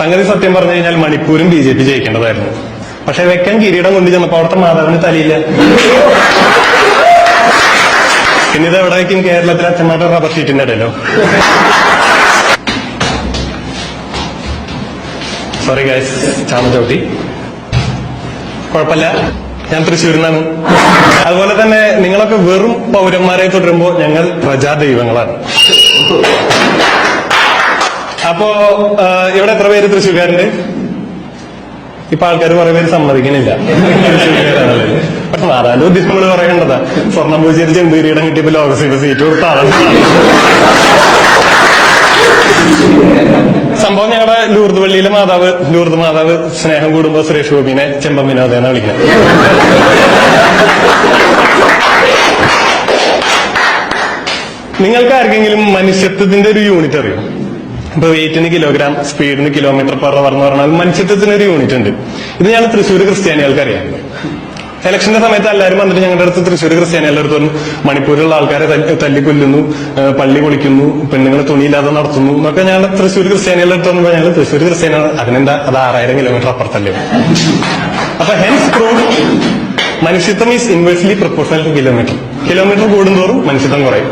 സംഗതി സത്യം പറഞ്ഞു കഴിഞ്ഞാൽ മണിപ്പൂരും ബി ജെ പി ജയിക്കേണ്ടതായിരുന്നു. പക്ഷെ വെക്കൻ കിരീടം കൊണ്ടു ചെന്നപ്പോ അവിടുത്തെ മാതാവിന് തലയില്ല. പിന്നെ ഇത് എവിടെ വയ്ക്കും കേരളത്തിലെ അച്ഛന്മാരുടെ റബ്ബർ ഷീറ്റിന്റെ ഇടയിലോ? സോറി ഗൈസ് ചാമചവിട്ടി. കുഴപ്പമില്ല. ഞാൻ തൃശ്ശൂരിൽ നിന്നാണ് അതുപോലെ തന്നെ നിങ്ങളൊക്കെ വെറും പൗരന്മാരെ തുടരുമ്പോൾ ഞങ്ങൾ പ്രജാദൈവങ്ങളാണ്. അപ്പോ ഇവിടെ എത്ര പേര് തൃശ്ശൂർക്കാരുണ്ട്? ഇപ്പൊ ആൾക്കാർ കുറെ പേര് സമ്മതിക്കണില്ല പക്ഷെ നാരായണ ഉദ്ദേശം നമ്മൾ പറയേണ്ടതാ സ്വർണം പൂജയിൽ ചെന്തീരിയിടം കിട്ടിയപ്പോ ലോകസഭ സീറ്റ് കൊടുത്ത സംഭവം ഞങ്ങളുടെ ലൂർദ് പള്ളിയിലെ മാതാവ് ലൂർദ് മാതാവ് സ്നേഹം കൂടുമ്പോ സുരേഷ് ഗോപിനെ ചെമ്പം വിനോദേന വിളിക്കുന്നത് നിങ്ങൾക്ക് ആർക്കെങ്കിലും മനുഷ്യത്വത്തിന്റെ ഒരു യൂണിറ്റ് അറിയോ? ഇപ്പൊ വെയിറ്റിന് കിലോഗ്രാം സ്പീഡിന് കിലോമീറ്റർ പെർ അവർ എന്ന് പറഞ്ഞാൽ മനുഷ്യത്വത്തിന് ഒരു യൂണിറ്റ് ഉണ്ട്. ഇത് ഞാൻ തൃശ്ശൂർ ക്രിസ്ത്യാനികൾക്ക് അറിയാം ഇലക്ഷന്റെ സമയത്ത് എല്ലാവരും വന്നിട്ട് ഞങ്ങളുടെ അടുത്ത് തൃശ്ശൂർ ക്രിസ്ത്യാനികളുടെ അടുത്ത് പറഞ്ഞു മണിപ്പൂരിലുള്ള ആൾക്കാരെ തല്ലി- തല്ലിക്കൊല്ലുന്നു പള്ളി പൊളിക്കുന്നു പെണ്ണുങ്ങളെ തുണിയില്ലാതെ നടത്തുന്നു എന്നൊക്കെ ഞങ്ങൾ തൃശ്ശൂർ ക്രിസ്ത്യാനികളുടെ അടുത്ത് വന്നപ്പോൾ ഞങ്ങൾ തൃശ്ശൂർ ക്രിസ്ത്യാനികൾ അതിനെന്താ അത് ആറായിരം കിലോമീറ്റർ അപ്പുറത്തല്ലേ? അപ്പൊ ഹെൻസ് പ്രൂഫ് മനുഷ്യത്വം is inversely proportional to kilometre kilometre കൂടുന്തോറും മനുഷ്യത്വം കുറയും.